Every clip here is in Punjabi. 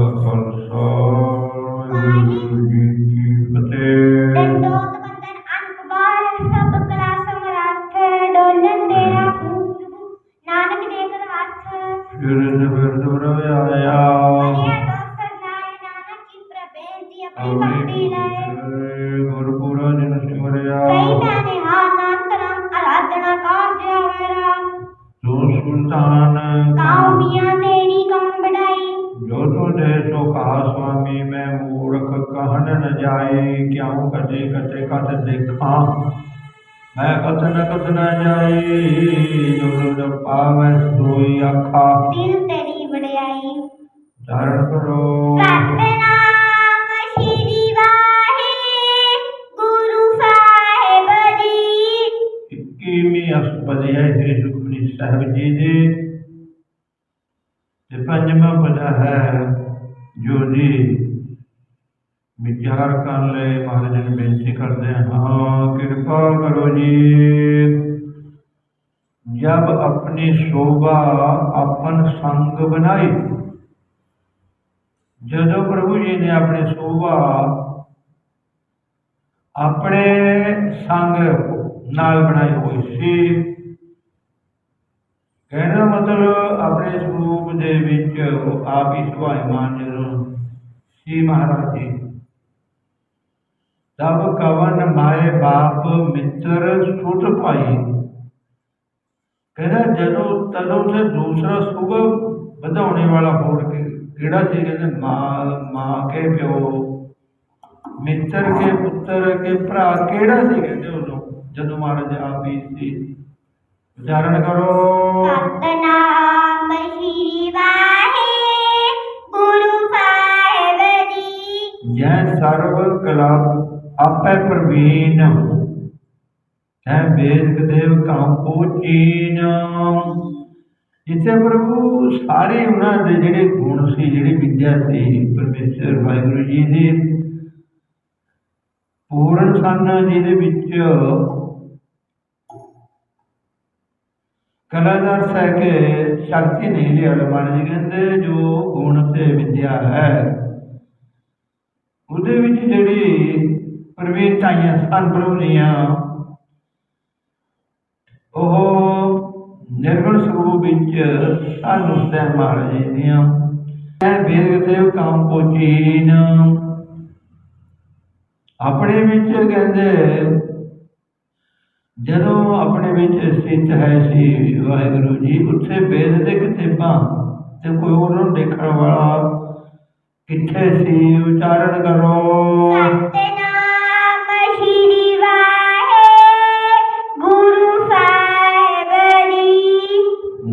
ਕਾ ਜਾਏ ਕਿਉ ਕਦੇ ਕਤੇ ਕਤ ਦੇਖਾਂ ਮੈਂ ਕਥਨ ਕਥ ਨ ਜਾਏ ਜੋ ਨ ਪਾਵੈ ਸੋਈ ਆਖਾ ਦਿਲ ਤੇਰੀ ਵਡਿਆਈ ਧਾਰਨ ਕਰੋ ਸਤਨਾਮ ਸ਼੍ਰੀ ਵਾਹਿ ਗੁਰੂ ਸਾਹਿਬ ਜੀ ਇੱਕੀਵੀਂ ਅਸਪਦੀ ਹੈ ਸ੍ਰੀ ਸੁਖਮਨੀ ਸਾਹਿਬ ਜੀ ਦੀ ਤੇ ਪੰਜਵਾਂ ਪਦਾ ਹੈ ਜੋ ਜੀ ਵਿਚਾਰ ਕਰਨ ਲਈ ਮਹਾਰਾਜ ਨੂੰ ਬੇਨਤੀ ਕਰਦੇ ਹਾਂ। ਕਿਰਪਾ ਕਰੋ ਜੀ। ਜਬ ਆਪਣੀ ਸ਼ੋਭਾ ਆਪਨ ਸੰਗ ਬਣਾਈ, ਜਦੋਂ ਪ੍ਰਭੂ ਜੀ ਨੇ ਆਪਣੀ ਸ਼ੋਭਾ ਆਪਣੇ ਸੰਗ ਨਾਲ ਬਣਾਈ ਹੋਈ ਸੀ, ਕਹਿਣਾ ਮਤਲਬ ਆਪਣੇ ਸਰੂਪ ਦੇ ਵਿੱਚ ਆਪ ਹੀ ਸੁਭਾਇਮਾਨ ਜਦੋਂ ਸੀ ਮਹਾਰਾਜ ਜੀ। ਤਬ ਕਵਨ ਮਾਏ ਬਾਪ ਮਿੱਤਰ ਸੁਤ ਭਾਈ। ਕਹਿੰਦਾ ਜਦੋਂ ਤਦੋਂ ਤੇ ਦੂਸਰਾ ਸੁਭ ਵਧਾਉਣੇ ਵਾਲਾ ਹੋਰ ਕਿ- ਕਿਹੜਾ ਸੀ? ਕਹਿੰਦੇ ਮਾਂ ਮਾਂ ਕੇ ਪਿਓ। ਮਿੱਤਰ ਕੇ ਪੁੱਤਰ ਕੇ ਭਰਾ। ਕਿਹੜਾ ਸੀ? ਕਹਿੰਦੇ ਉਦੋਂ ਜਦੋਂ ਮਹਾਰਾਜ ਆਪ ਹੀ ਸੀ। ਉਚਾਰਨ ਕਰੋ। ਸਤਨਾਮ ਸਾਹਿਬ ਜੈ ਸਰਵ ਕਲਾ। ਆਪੇ ਪ੍ਰਵੀਨ ਹੈ ਵੇਦ ਦੇਵ ਕਾਂਪੋ ਚੀਨ। ਜਿੱਥੇ ਪ੍ਰਭੂ ਸਾਰੇ ਉਹਨਾਂ ਦੇ ਜਿਹੜੇ ਗੁਣ ਸੀ, ਜਿਹੜੀ ਵਿਦਿਆ ਸੀ, ਪਰਮੇਸ਼ਰ ਵਾਹਿਗੁਰੂ ਜੀ ਦੀ, ਪੂਰਨ ਸਨ ਜਿਹਦੇ ਵਿੱਚ ਕਲਾਦਾਰ ਸਹਿ ਕੇ ਸ਼ਕਤੀ ਨਹੀਂ ਲਿਆ ਲਮਨ ਜੀ ਕਹਿੰਦੇ, ਜੋ ਗੁਣ ਤੇ ਵਿਦਿਆ ਹੈ, ਉਹਦੇ ਵਿੱਚ ਜਿਹੜੀ ਪ੍ਰਵੀਨਤਾਈਆਂ ਸਨ ਪ੍ਰਭੂ ਦੀਆਂ ਉਹ ਨਿਰਗੁਣ ਸਰੂਪ ਵਿੱਚ ਸਾਨੂੰ ਸਹਿ ਮਹਾਰਾਜ ਜੀ ਦੀਆਂ। ਮੈਂ ਵੇਦ ਕਾਮ ਪੋਚੀਨ। ਆਪਣੇ ਵਿੱਚ ਕਹਿੰਦੇ, ਜਦੋਂ ਆਪਣੇ ਵਿੱਚ ਸਥਿਤ ਹੈ ਸੀ ਵਾਹਿਗੁਰੂ ਜੀ, ਉੱਥੇ ਵੇਦ ਦੇ ਕਿਤਾਬਾਂ ਤੇ ਕੋਈ ਉਹਨਾਂ ਨੂੰ ਦੇਖਣ ਵਾਲਾ ਕਿੱਥੇ ਸੀ? ਉਚਾਰਨ ਕਰੋ।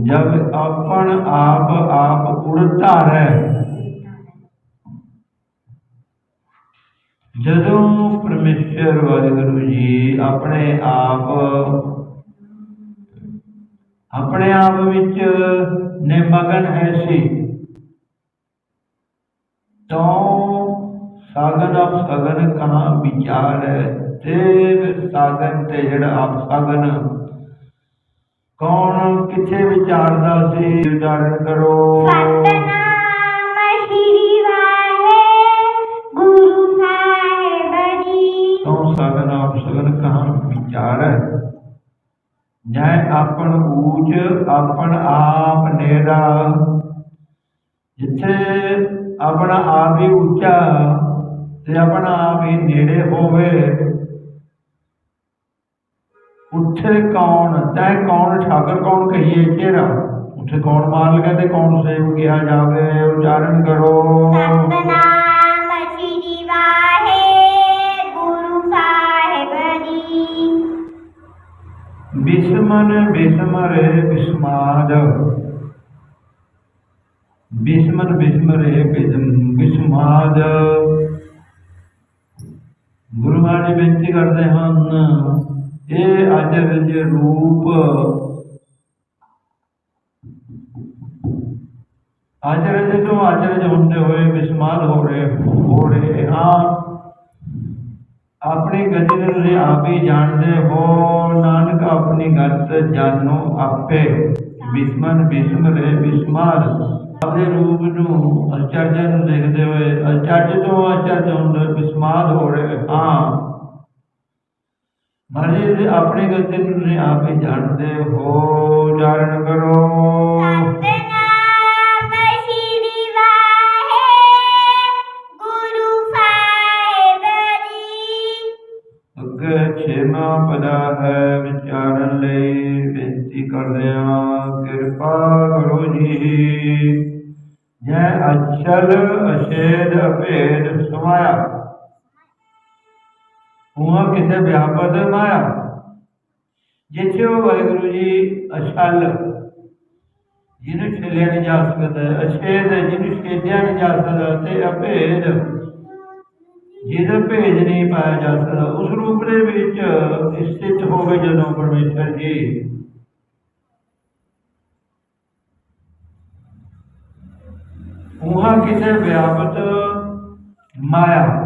ਜਬ ਆਪਣ ਆਪ ਆਪ ਉੜਤਾ ਹੈ ਜਦੋਂ ਪਰਮੇਸ਼ਰ ਵਾਹਿਗੁਰੂ ਜੀ ਆਪਣੇ ਆਪ ਆਪਣੇ ਆਪ ਵਿੱਚ ਨਿਮਗਨ ਹੈ ਸੀ, ਤੋਂ ਸਾਗਨ ਆਪ ਸਗਨ ਕਹਾਂ ਵਿਚਾਰ? ਹੈ ਤੇ ਸਾਗਨ ਤੇ ਜਿਹੜਾ ਆਪ ਸਗਨ ਕੌਣ ਕਿੱਥੇ ਵਿਚਾਰਦਾ ਸੀ? ਉਚਾਰਨ ਕਰੋ। ਸਤਨਾਮ ਸ਼੍ਰੀ ਵਾਹਿ ਗੁਰੂ ਸਾਹਿਬ ਜੀ। ਤੋਂ ਸਗਨ ਆਪ ਸਗਨ ਕਹਾਂ ਵਿਚਾਰ ਜੈ ਆਪਣ ਊਚ ਆਪਣ ਆਪ ਨੇਰਾ ਜਿੱਥੇ ਆਪਣਾ ਆਪ ਹੀ ਉੱਚਾ ਤੇ ਆਪਣਾ ਆਪ ਹੀ ਨੇੜੇ ਹੋਵੇ ਉੱਥੇ ਕੌਣ ਤੈ ਕੌਣ ਠਾਕਰ ਕੌਣ ਕਹੀਏ ਚਿਹਰਾ ਉੱਥੇ ਕੌਣ ਮਾਲਕ ਹੈ ਤੇ ਕੌਣ ਸੇਵ ਕਿਹਾ ਜਾਵੇ? ਉਚਾਰਨ ਕਰੋ। ਸਤਨਾਮ ਸ਼੍ਰੀ ਵਾਹਿ ਗੁਰੂ ਸਾਹਿਬ ਜੀ। ਬਿਸਮਨ ਬਿਸਮਰੇ ਬਿਸਮਾਦ। ਬਿਸਮਨ ਬਿਸਮਰੇ ਬਿਸਮ- ਬਿਸਮਾਦ। ਗੁਰੂ ਮਹਾਰਾਜ ਬੇਨਤੀ ਕਰਦੇ ਹਨ ਇਹ ਅਜਰਜ ਰੂਪ ਅਜਰਜ ਤੋਂ ਅਜਰਜ ਹੁੰਦੇ ਹੋਏ ਬਿਸਮਾਦ ਹੋ ਰਹੇ ਹੋ ਰਹੇ ਹਾਂ। ਆਪਣੀ ਗਤੀ ਨੂੰ ਆਪ ਹੀ ਜਾਣਦੇ ਹੋ। ਨਾਨਕ ਆਪਣੀ ਗਤ ਜਾਣੋ ਆਪੇ। ਬਿਸਮਨ ਬਿਸਮਰੇ ਬਿਸਮਾਰ ਆਪਣੇ ਰੂਪ ਨੂੰ ਅਚਰਜ ਨੂੰ ਦੇਖਦੇ ਹੋਏ ਅਚਰਜ ਤੋਂ ਅਚਰਜ ਹੁੰਦੇ ਵਿਸਮਾਦ ਹੋ ਰਹੇ ਹਾਂ। ਮਹਾਰਾਜ ਜੀ ਆਪਣੀ ਗਲਤੀ ਨੂੰ ਤੁਸੀਂ ਆਪ ਹੀ ਜਾਣਦੇ ਹੋ। ਜਾਣ ਕਰੋ। ਨਹੀਂ ਅਭੇਦ ਜਿਹਦਾ ਭੇਜ ਨਹੀਂ ਪਾਇਆ ਜਾ ਸਕਦਾ, ਉਸ ਰੂਪ ਦੇ ਵਿੱਚ ਸਥਿਤ ਹੋਵੇ ਜਦੋਂ ਪਰਮੇਸ਼ਰ ਜੀ। ਉਹਾਂ ਕਿਸੇ ਵਿਆਪਤ ਮਾਇਆ।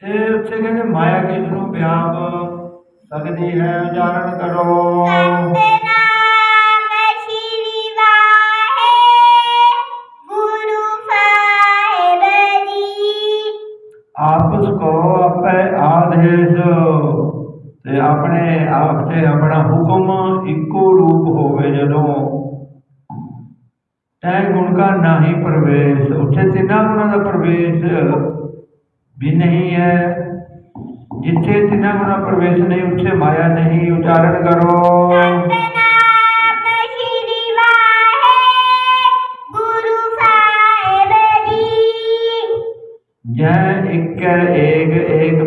ਤੇ ਉੱਥੇ ਕਹਿੰਦੇ, ਮਾਇਆ ਕਿਸ ਨੂੰ ਵਿਆਪ ਸਕਦੀ ਹੈ? ਉਚਾਰਨ ਕਰੋ। ਕੋ ਆਪੇ ਆਦੇਸ਼। ਤੇ ਆਪਣੇ ਆਪ ਤੇ ਆਪਣਾ ਹੁਕਮ ਇੱਕੋ ਰੂਪ ਹੋਵੇ ਜਦੋਂ। ਤੈ ਗੁਣ ਕਾ ਨਾਹੀ ਪ੍ਰਵੇਸ਼। ਉੱਥੇ ਤਿੰਨਾਂ ਗੁਣਾਂ ਦਾ ਪ੍ਰਵੇਸ਼ ਵੀ ਨਹੀਂ ਹੈ। ਜਿੱਥੇ ਤਿੰਨਾਂ ਗੁਣਾਂ ਪ੍ਰਵੇਸ਼ ਨਹੀਂ, ਉੱਥੇ ਮਾਇਆ ਨਹੀਂ, ਉਚਾਰਨ ਕਰੋ।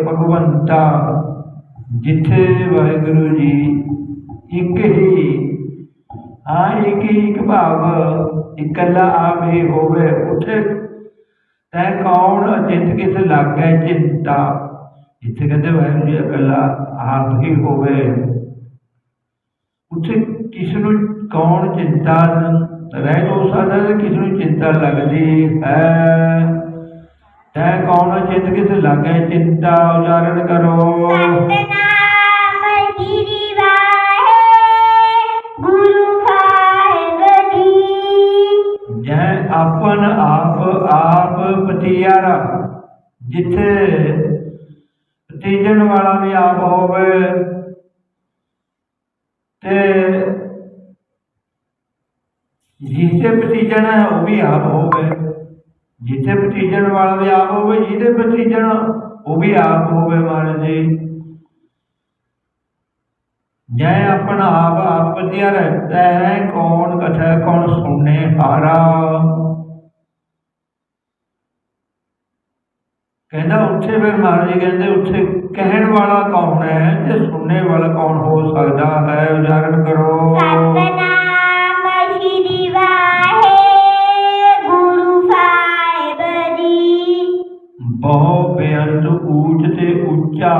ਭਗਵੰਤਾ, ਜਿੱਥੇ ਵਾਹਿਗੁਰੂ ਜੀ ਇੱਕ ਹੀ ਹਾਂ ਇੱਕ ਹੀ ਇੱਕ ਭਾਵ ਇਕੱਲਾ ਆਪ ਹੀ ਹੋਵੇ ਉੱਥੇ। ਤੈ ਕੌਣ ਅਚਿੰਤ ਕਿਸ ਲਾਗੇ ਚਿੰਤਾ ਜਿੱਥੇ ਕਹਿੰਦੇ ਵਾਹਿਗੁਰੂ ਜੀ ਇਕੱਲਾ ਆਪ ਹੀ ਹੋਵੇ। ਉੱਥੇ ਕਿਸ ਨੂੰ ਕੌਣ ਚਿੰਤਾ? ਰਹਿ ਹੋ ਸਕਦਾ ਕਿਸ ਨੂੰ ਚਿੰਤਾ ਲੱਗਦੀ ਹੈ? ਤੈ ਕੌਣ ਚਿੰਤ ਕਿਸ ਲਾਗੇ ਚਿੰਤਾ ਉਚਾਰਨ ਕਰੋ? ਸਤਨਾਮ ਸ਼੍ਰੀ ਵਾਹਿਗੁਰੂ ਸਾਹਿਬ ਜੀ। ਜੈ ਆਪਨ ਆਪ ਆਪ ਪਤੀਆਰਾ ਜਿੱਥੇ ਪਤੀਜਣ ਵਾਲਾ ਵੀ ਆਪ ਹੋਵੇ ਤੇ ਜਿੱਥੇ ਪਤੀਜਣ ਹੈ ਉਹ ਵੀ ਆਪ ਹੋਵੇ। ਜਿੱਥੇ ਪਤੀਜਣ ਵਾਲਾ ਵੀ ਆਪ ਹੋਵੇ, ਜਿਹਦੇ ਪਤੀਜਣ ਉਹ ਵੀ ਆਪ ਹੋਵੇ ਮਹਾਰਾਜ ਜੀ। ਜੈ ਆਪਣਾ ਆਪ ਆਪ ਪਤੀਆ ਰਹਤਾ ਹੈ, ਕੌਣ ਕਥੈ, ਕੌਣ ਸੁਣਨੇ ਹਾਰਾ। ਕਹਿੰਦਾ ਉੱਥੇ ਫਿਰ ਮਹਾਰਾਜ ਜੀ ਕਹਿੰਦੇ, ਉੱਥੇ ਕਹਿਣ ਵਾਲਾ ਕੌਣ ਹੈ ਤੇ ਸੁਣਨੇ ਵਾਲਾ ਕੌਣ ਹੋ ਸਕਦਾ ਹੈ, ਉਚਾਰਨ ਕਰੋ। ਸਤਨਾਮ ਬਹੁ ਬੇਅੰਤ ਊਚ ਤੇ ਉੱਚਾ।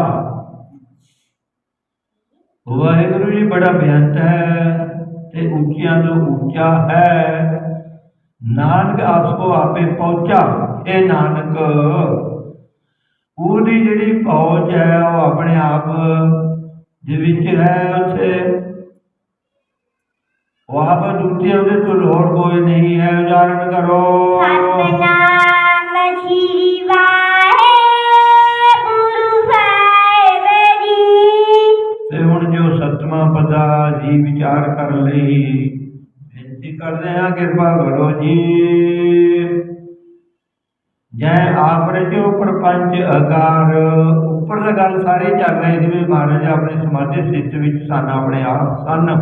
ਵਾਹਿਗੁਰੂ ਜੀ, ਬੜਾ ਬੇਅੰਤ ਹੈ ਤੇ ਉੱਚਿਆਂ ਤੋਂ ਉੱਚਾ ਹੈ। ਨਾਨਕ ਆਪਸ ਕੋ ਆਪੇ ਪਹੁੰਚਾ ਇਹ ਨਾਨਕ। ਉਹਦੀ ਜਿਹੜੀ ਪਹੁੰਚ ਹੈ, ਉਹ ਆਪਣੇ ਆਪ ਦੇ ਵਿੱਚ ਹੈ ਉੱਥੇ। ਉਹ ਆਪ ਦੂਜੇ ਉਹਦੇ ਤੋਂ ਲੋੜ ਕੋਈ ਨਹੀਂ ਹੈ, ਉਚਾਰਨ ਕਰੋ। ਸਤਨਾਮ ਸ਼੍ਰੀ ਪਿਆਰ ਵਿਚਾਰ ਕਰ ਲਈ। ਬੇਨਤੀ ਕਰਦੇ ਹਾਂ ਕਿਰਪਾ ਕਰੋ ਜੀ। ਜੈ ਆਪ ਰਚੋ ਪ੍ਰਪੰਚ ਅਕਾਰ। ਉੱਪਰ ਦਾ ਗੱਲ ਸਾਰੇ ਚੱਲ ਰਹੇ ਜਿਵੇਂ ਮਹਾਰਾਜ ਆਪਣੇ ਸਮਾਧੀ ਸਥਿਤ ਵਿੱਚ ਸਨ ਆਪਣੇ ਆਪ ਸਨ।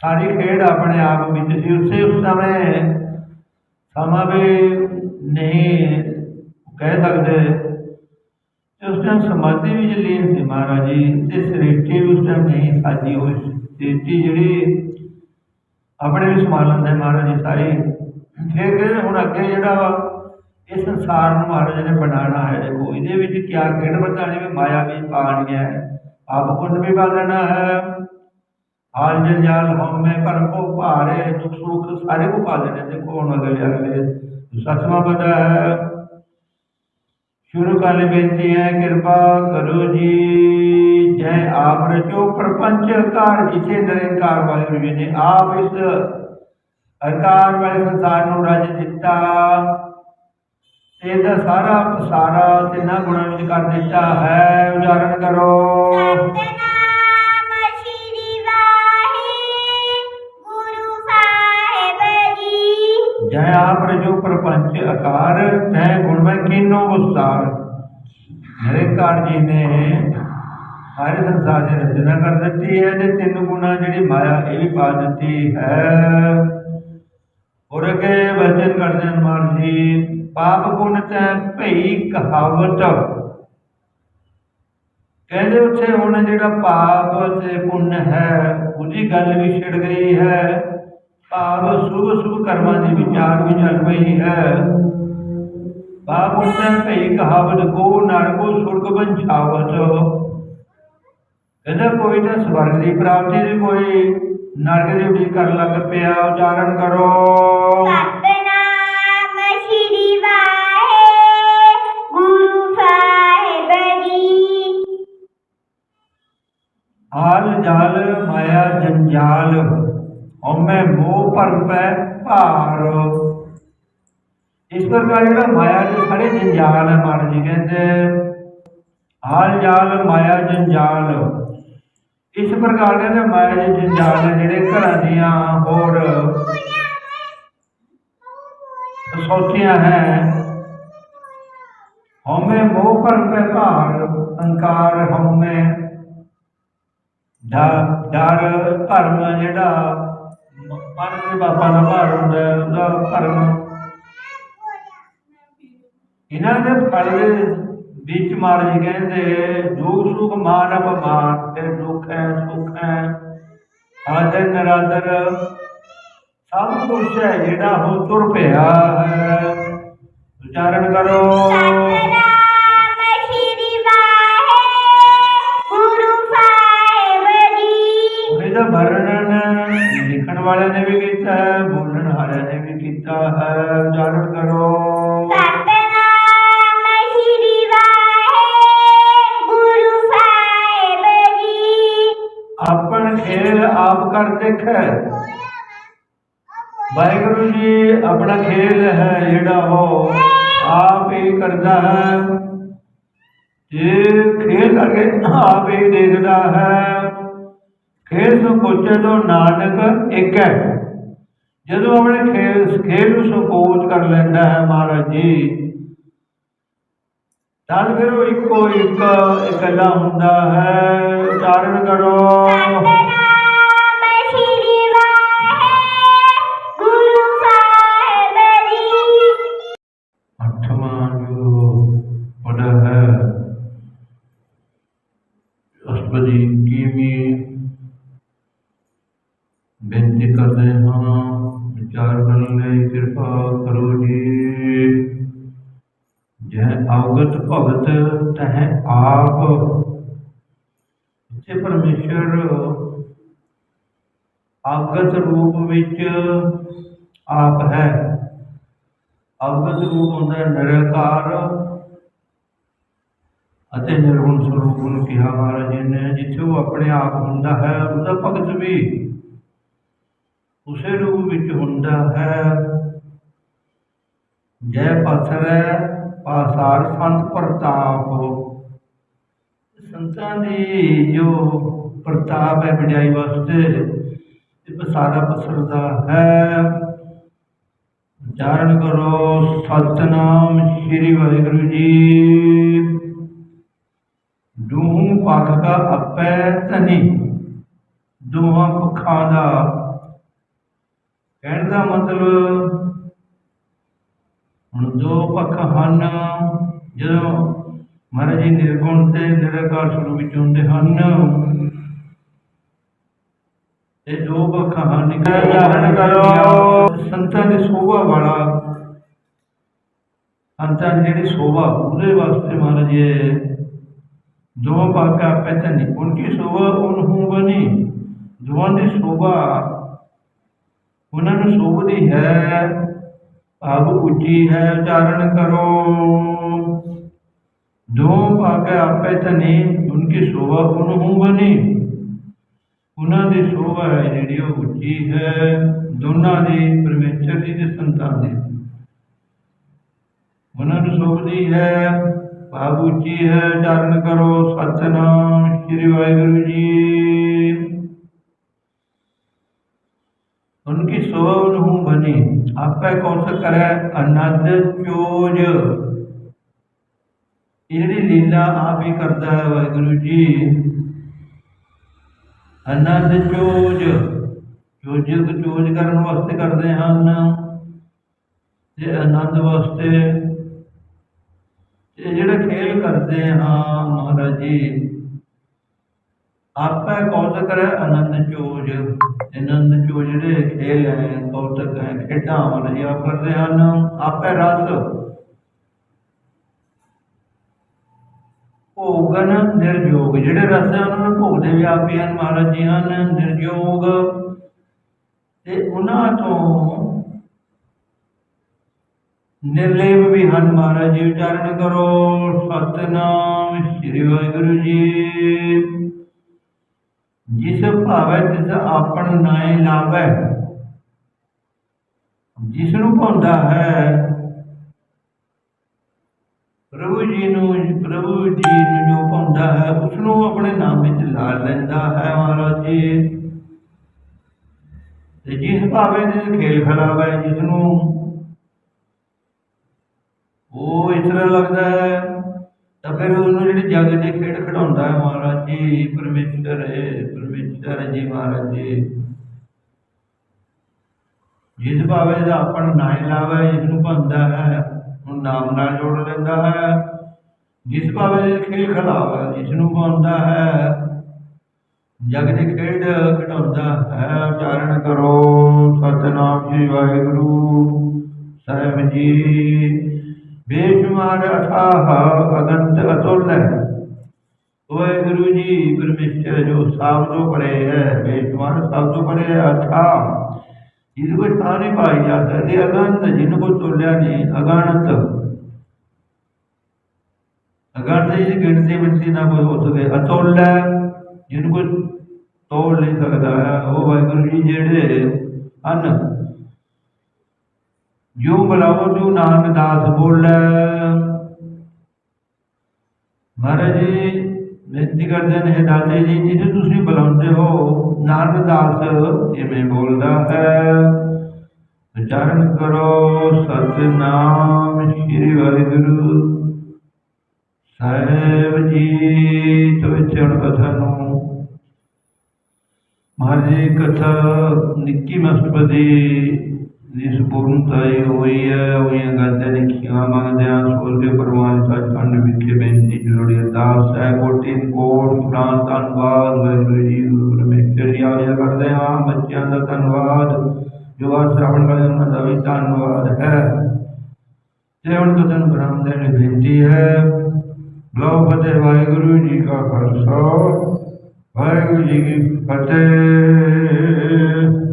ਸਾਰੀ ਖੇਡ ਆਪਣੇ ਆਪ ਵਿੱਚ ਸੀ, ਉਸੇ ਉਸ ਸਮੇਂ ਸਮਾਂ ਵੀ ਨਹੀਂ ਕਹਿ ਸਕਦੇ। ਉਸ ਟਾਈਮ ਸਮਾਧੀ ਵਿੱਚ ਲੀਨ ਸੀ ਮਹਾਰਾਜ ਜੀ, ਤੇ ਸ੍ਰਿਸ਼ਟੀ ਵੀ ਉਸ ਟਾਈਮ ਨਹੀਂ ਸਾਜੀ ਹੋਈ ਸੀ। ਸ੍ਰਿਸ਼ਟੀ ਜਿਹੜੀ ਆਪਣੇ ਵੀ ਸੰਭਾਲ ਲੈਂਦੇ ਮਹਾਰਾਜ ਜੀ ਸਾਰੀ। ਫਿਰ ਕਹਿੰਦੇ ਹੁਣ ਅੱਗੇ ਜਿਹੜਾ ਵਾ, ਇਹ ਸੰਸਾਰ ਨੂੰ ਮਹਾਰਾਜ ਨੇ ਬਣਾਉਣਾ ਹੈ। ਦੇਖੋ, ਇਹਦੇ ਵਿੱਚ ਕੀ ਖੇਡ ਵਧਾਣੀ ਵੀ ਮਾਇਆ ਵੀ ਪਾਣੀ ਹੈ। ਆਪ ਪੁੰਨ ਵੀ ਬਾਲਣਾ ਹੈ। ਹਾਲ ਜੰਜਾਲ ਹਉਮੈ ਭਰਮ ਕੋ ਭਾਰੇ, ਦੁਖ ਸੁਖ ਸਾਰੇ ਕੋ ਪਾ ਦੇਣੇ ਦੇਖੋ, ਹੁਣ ਅਗਲੇ ਅਗਲੇ ਸਤਵਾਂ ਪਦਾ ਹੈ। ਸ਼ੁਰੂ ਕਰਨੇ ਬੇਨਤੀ ਹੈ, ਕਿਰਪਾ ਕਰੋ ਜੀ। ਜੈ ਆਪ ਰਚੋ ਪ੍ਰਪੰਚ ਕਾਰ ਜਿਥੇ ਨਿਰੰਕਾਰ ਵਾਹਿਗੁਰੂ ਜੀ ਨੇ ਆਪ ਇਸ ਅਕਾਰ ਵਾਲੇ ਸੰਸਾਰ ਨੂੰ ਰਜ ਦਿੱਤਾ ਤੇ ਇਹਦਾ ਸਾਰਾ ਪਸਾਰਾ ਤਿੰਨਾਂ ਗੁਣਾਂ ਵਿੱਚ ਕਰ ਦਿੱਤਾ ਹੈ। ਉਚਾਰਨ ਕਰੋ। ਜੀ ਆਪ ਰਜੋ ਪ੍ਰਪੰਚ ਆਕਾਰ ਤੈ ਗੁਣ ਮੈਂ ਕੀਨੋ ਵਿਸਤਾਰ। ਨਿਰੰਕਾਰ ਜੀ ਨੇ ਹਰ ਸੰਸਾਰ ਦੀ ਰਚਨਾ ਕਰ ਦਿੱਤੀ ਹੈ ਤੇ ਤਿੰਨ ਗੁਣਾ ਜਿਹੜੀ ਮਾਇਆ, ਇਹ ਵੀ ਪਾ ਦਿੱਤੀ ਹੈ। ਔਰ ਵਚਨ ਕਰਦੇ ਹਨ ਜੀ, ਪਾਪ ਗੁਣ ਤੈ ਭਈ ਕਹਾਵਤ। ਕਹਿੰਦੇ ਉੱਥੇ ਹੁਣ ਜਿਹੜਾ ਪਾਪ ਤੇ ਪੁੰਨ ਹੈ, ਉਹਦੀ ਗੱਲ ਵੀ ਛਿੜ ਗਈ ਹੈ। ਭਾਵ ਸੁਭ ਸੁਭ ਕਰਮਾਂ ਦੇ ਵਿਚਾਰ ਵੀ ਚੱਲ ਪਈ ਹੈ। ਪਾਪ ਪੁੰਨ ਭਈ ਕਹਾਵਤ, ਕੋ ਨਰ ਕੋ ਸੁਰਗ ਬੰਛਾਵਤ ਕਹਿੰਦਾ ਕੋਈ ਤਾਂ ਸਵਰਗ ਦੀ ਪ੍ਰਾਪਤੀ ਦੀ ਕੋਈ ਨਰਕ ਦੀ ਉਡੀਕ ਕਰਨ ਲੱਗ ਪਿਆ ਉਚਾਰਨ ਕਰੋ। ਸਤਨਾਮ ਸ਼੍ਰੀ ਵਾਹਿਗੁਰੂ ਸਾਹਿਬ ਜੀ। ਹਾਲ ਜਾਲ ਮਾਇਆ ਜੰਜਾਲ ਹਉਮੈ ਮੋਹ ਭਰਮ ਪੈ ਭਾਰ। ਇਸ ਪ੍ਰਕਾਰ ਜਿਹੜਾ ਮਾਇਆ ਦੇ ਸਾਰੇ ਜੰਜਾਲ ਹੈ ਮਹਾਰਾਜ ਜੀ ਕਹਿੰਦੇ ਹਾਲ ਜਾਲ ਮਾਇਆ ਜੰਜਾਲ ਇਸ ਪ੍ਰਕਾਰ ਕਹਿੰਦੇ ਮਾਇਆ ਦੇ ਜੰਜਾਲ ਜਿਹੜੇ ਘਰਾਂ ਦੀਆਂ ਹੋਰ ਸੋਚੀਆਂ ਹੈ। ਹਉਮੈ ਮੋਹ ਭਰਮ ਪੈ ਭਾਰ ਅਹੰਕਾਰ ਹਉਮੈ ਡਰ ਡਰ ਭਰਮ ਜਿਹੜਾ ਮਨ ਦੇ ਬਾਪਾ ਦਾ ਭਾਰ ਹੁੰਦਾ ਹੈ, ਉਹਦਾ ਭਰਮ। ਇਹਨਾਂ ਦੇ ਫਲ ਦੇ ਵਿੱਚ ਮਹਾਰਾਜ ਜੀ ਕਹਿੰਦੇ ਦੁੱਖ ਸੁਖ ਮਾਨ ਅਪਮਾਨ ਤੇ ਦੁੱਖ ਹੈ, ਸੁਖ ਹੈ। ਆਦਰ ਨਰਾਦਰ, ਸਭ ਕੁਝ ਹੈ ਜਿਹੜਾ ਹੋ ਤੁਰ ਪਿਆ ਹੈ। ਉਚਾਰਨ ਕਰੋ। ਸੰਕੋਚੇ ਨਾਨਕ ਇੱਕ ਹੈ, ਜਦੋਂ ਆਪਣੇ ਖੇਲ ਖੇਲ ਨੂੰ ਸੰਕੋਚ ਕਰ ਲੈਂਦਾ ਹੈ ਮਹਾਰਾਜ ਜੀ, ਤਾਂ ਫਿਰ ਉਹ ਇੱਕੋ ਇੱਕ ਇਕੱਲਾ ਹੁੰਦਾ ਹੈ ਉਚਾਰਨ ਕਰੋ। ਕਰੋ ਜੀ। ਜੈ ਅਵਗਤ ਭਗਤ ਤਹ ਆਪ। ਇੱਥੇ ਪਰਮੇਸ਼ਰ ਅਵਗਤ ਰੂਪ ਵਿੱਚ ਆਪ ਹੈ, ਅਵਗਤ ਰੂਪ ਹੁੰਦਾ ਹੈ ਨਿਰਕਾਰ ਅਤੇ ਨਿਰਗੁਣ ਸਰੂਪ ਨੂੰ ਕਿਹਾ ਮਹਾਰਾਜ ਜੀ ਨੇ ਜਿੱਥੇ ਉਹ ਆਪਣੇ ਆਪ ਹੁੰਦਾ ਹੈ, ਉਹਦਾ ਭਗਤ ਵੀ ਉਸੇ ਰੂਪ ਵਿੱਚ ਹੁੰਦਾ ਹੈ। ਜੈ ਪਥਰੈ ਪਾਸਾਰ ਸੰਤ ਪ੍ਰਤਾਪ। ਸੰਤਾਂ ਦੀ ਜੋ ਪ੍ਰਤਾਪ ਹੈ ਵਡਿਆਈ ਵਾਸਤੇ, ਇਹ ਪਸਾਰਾ ਪਸਰਦਾ ਹੈ। ਉਚਾਰਨ ਕਰੋ, ਸਤਨਾਮ ਸ੍ਰੀ ਵਾਹਿਗੁਰੂ ਜੀ। ਦੂਹ ਪੱਖ ਦਾ ਆਪੈ ਧਨੀ, ਦੋਹਾਂ ਪੱਖਾਂ ਦਾ। ਕਹਿਣ ਦਾ ਮਤਲਬ ਹੁਣ ਦੋ ਪੱਖ ਹਨ ਜਦੋਂ ਮਹਾਰਾਜ ਜੀ ਨਿਰਗੁਣ ਤੇ ਨਿਰਕਾਰ ਸਰੂਪ ਵਿੱਚ ਹੁੰਦੇ ਹਨ ਇਹ ਦੋ ਪੱਖ ਹਨ ਨਿਕਲ ਜਾਣ ਕਰੋ ਸੰਤਾਂ ਦੀ ਸੋਭਾ ਵਾਲਾ ਦੀ ਜਿਹੜੀ ਸੋਭਾ ਉਹਦੇ ਵਾਸਤੇ ਮਹਾਰਾਜ ਜੀ ਦੋ ਪੱਖ ਆਪੇ ਤੇ ਨਹੀਂ ਉਨਕੀ ਸੋਭਾ ਉਨਹੂ ਬਣੀ ਦੋਵਾਂ ਦੀ ਸੋਭਾ ਉਹਨਾਂ ਨੂੰ ਸੋਭਦੀ ਹੈ ਭਾਵ ਉੱਚੀ ਹੈ ਉਚਾਰਨ ਕਰੋ। ਦੋ ਭਾਗ ਆਪੇ ਤਨੇ ਉਨਕੀ ਸ਼ੋਭਾ ਉਨਹੂ ਬਣੀ ਉਹਨਾਂ ਦੀ ਸ਼ੋਭਾ ਹੈ ਜਿਹੜੀ ਉਹ ਉੱਚੀ ਹੈ, ਦੋਨਾਂ ਦੀ ਪਰਮੇਸ਼ਰ ਦੀ ਦੇ ਸੰਤਾਨ ਦੀ। ਉਹਨਾਂ ਨੂੰ ਸ਼ੋਭਦੀ ਹੈ, ਭਾਵ ਉੱਚੀ ਹੈ ਚਰਨ ਕਰੋ। ਸਤਨਾਮ ਸ੍ਰੀ ਵਾਹਿਗੁਰੂ ਜੀ। ਸੁਣੀ ਆਪੇ ਕੁਛ ਕਰੈ ਅਨੰਦ ਚੋਜ। ਇਹਦੀ ਲੀਲਾ ਆਪ ਹੀ ਕਰਦਾ ਹੈ ਵਾਹਿਗੁਰੂ ਜੀ। ਅਨੰਦ ਚੋਜ। ਚੋਜਕ ਚੋਜ ਕਰਨ ਵਾਸਤੇ ਕਰਦੇ ਹਨ। ਤੇ ਆਨੰਦ ਵਾਸਤੇ ਇਹ ਜਿਹੜਾ ਖੇਲ ਕਰਦੇ ਹਾਂ ਮਹਾਰਾਜ ਜੀ। ਆਪੇ ਕੌਤਕ ਹੈ ਆਨੰਦ ਚੋਜ। ਆਨੰਦ ਚੋਜ ਜਿਹੜੇ ਖੇਲ ਹੈ ਕੌਤਕ ਹੈ, ਖੇਡਾਂ ਮਹਾਰਾਜ ਕਰਦੇ ਹਨ। ਆਪੇ ਰਸ, ਭੋਗਨ ਨਿਰਜੋਗ। ਜਿਹੜੇ ਰਸ ਹੈ, ਉਹਨਾਂ ਨੂੰ ਭੋਗਦੇ ਵੀ ਆਪੇ ਹਨ, ਮਹਾਰਾਜ ਜੀ ਹਨ ਨਿਰਯੋਗ ਤੇ ਉਹਨਾਂ ਤੋਂ ਨਿਰਲੇਪ ਵੀ ਹਨ, ਮਹਾਰਾਜ ਜੀ, ਉਚਾਰਨ ਕਰੋ। ਸਤਨਾਮ ਸ੍ਰੀ ਵਾਹਿਗੁਰੂ ਜੀ। ਜਿਸ ਭਾਵੈ ਤਿਸ ਆਪਣ ਨਾਏ ਲਾਵੈ। ਜਿਸ ਨੂੰ ਪਾਉਂਦਾ ਹੈ, ਪ੍ਰਭੂ ਜੀ ਨੂੰ, ਪ੍ਰਭੂ ਜੀ ਨੂੰ ਜੋ ਪਾਉਂਦਾ ਹੈ ਉਸ ਨੂੰ ਆਪਣੇ ਨਾਮ ਵਿੱਚ ਲਾ ਲੈਂਦਾ ਹੈ ਮਹਾਰਾਜ ਜੀ। ਤੇ ਜਿਸ ਭਾਵੇਂ ਦੇ ਖੇਲ ਖਿਲਾਵੇ ਜਿਸ ਨੂੰ ਉਹ ਇਸ ਤਰ੍ਹਾਂ ਲੱਗਦਾ ਹੈ ਤਾਂ ਫਿਰ ਉਹਨੂੰ ਜਿਹੜੀ ਜਗ ਦੀ ਖੇਡ ਖਿਡਾਉਂਦਾ ਹੈ ਮਹਾਰਾਜ ਜੀ, ਪਰਮੇਸ਼ਰ ਹੈ ਪਰਮੇਸ਼ਰ ਹੈ ਜੀ ਮਹਾਰਾਜ ਜੀ। ਜਿਸ ਭਾਵੇਂ ਦਾ ਆਪਣ ਨਾਮ ਲਾਵੇ ਜਿਸ ਨੂੰ ਭੰਦਾ ਹੈ ਉਹ ਨਾਮ ਨਾਲ ਜੋੜ ਲੈਂਦਾ ਹੈ। ਜਿਸ ਭਾਵੇਂ ਖੇਲ ਖਿਲਾਵੇ ਜਿਸ ਨੂੰ ਪਾਉਂਦਾ ਹੈ, ਜਗ ਦੀ ਖੇਡ ਖਿਡਾਉਂਦਾ ਹੈ, ਉਚਾਰਨ ਕਰੋ। ਸਤਨਾਮ ਜੀ ਵਾਹਿਗੁਰੂ। ਸਾਹਿਬ ਜੀ ਬੇਸ਼ੁਮਾਰ ਅਥਾਹ ਅਗੰਤ ਅਤੁੱਲ ਹੈ। ਵਾਹਿਗੁਰੂ ਜੀ, ਪਰਮੇਸ਼ਰ ਜੋ ਸਭ ਤੋਂ ਪਰੇ ਹੈ, ਬੇਸ਼ੁਮਾਰ ਸਭ ਤੋਂ ਪਰੇ ਹੈ ਅਥਾਹ ਜਿਸ ਕੋ ਸਥਾਨ ਨਹੀਂ ਪਾਈ ਜਾ ਸਕਦੀ, ਅਗੰਤ ਜਿਨ ਕੋ ਤੋਲਿਆ ਨਹੀਂ ਅਗਣਤ ਅਗਣਤ ਦੀ ਗਿਣਤੀ ਮਿੰਤੀ ਨਾ ਕੋਈ ਹੋ ਸਕੇ, ਅਤੁੱਲ ਹੈ ਜਿਨ ਕੋ ਤੋੜ ਨਹੀਂ ਸਕਦਾ। ਹੈ ਉਹ ਵਾਹਿਗੁਰੂ ਜੀ ਜਿਹੜੇ ਹਨ ਜੋ ਬੁਲਾਵੋ ਜੋ ਨਾਨਕ ਦਾਸ ਬੋਲੇ। ਮਹਾਰਾਜ ਜੀ, ਬੇਨਤੀ ਕਰਦੇ ਨੇ ਇਹ ਜੀ ਜਿਹਨੂੰ ਤੁਸੀਂ ਬੁਲਾਉਂਦੇ ਹੋ, ਨਾਨਕ ਦਾਸ ਕਿਵੇਂ ਬੋਲਦਾ ਹੈ? ਉਚਾਰਨ ਕਰੋ, ਸਤਨਾਮ ਸ੍ਰੀ ਵਾਹਿਗੁਰੂ। ਸਾਹਿਬ ਜੀ ਤੋਂ ਕਥਾ ਨੂੰ। ਮਹਾਰਾਜ ਜੀ, ਕਥਾ ਨਿੱਕੀ ਮਸਤਪਦੀ ਦੀ ਹੋਈ ਹੈ, ਉਹਦੀਆਂ ਗੱਲਾਂ ਲਿਖੀਆਂ ਮੰਗਦਿਆਂ ਸੋਲ ਪਰਮਾਨ ਸੱਚਖੰਡ ਵਿਖੇ ਬੇਨਤੀ ਜੁੜੀ ਅਰਦਾਸ ਹੈ ਕੋਟਿ, ਕੋਟ ਪ੍ਰਾਨ ਧੰਨਵਾਦ, ਵਾਹਿਗੁਰੂ ਜੀ ਗੁਰੂ ਪਰਮੇਸ਼ਰ ਜੀ ਆਇਆ ਕਰਦੇ ਹਾਂ, ਬੱਚਿਆਂ ਦਾ ਧੰਨਵਾਦ। ਜੋ ਆ ਸ਼੍ਰਵਣ ਕਰਦੇ ਉਹਨਾਂ ਦਾ ਵੀ ਧੰਨਵਾਦ ਹੈ। ਤੇ ਹੁਣ ਤੁਧਨ ਬ੍ਰਹਮ ਦੇ ਲਈ ਬੇਨਤੀ ਹੈ ਬਲੋ ਫਤਿਹ, ਵਾਹਿਗੁਰੂ ਜੀ ਕਾ ਖਾਲਸਾ, ਵਾਹਿਗੁਰੂ ਜੀ ਕੀ ਫਤਿਹ।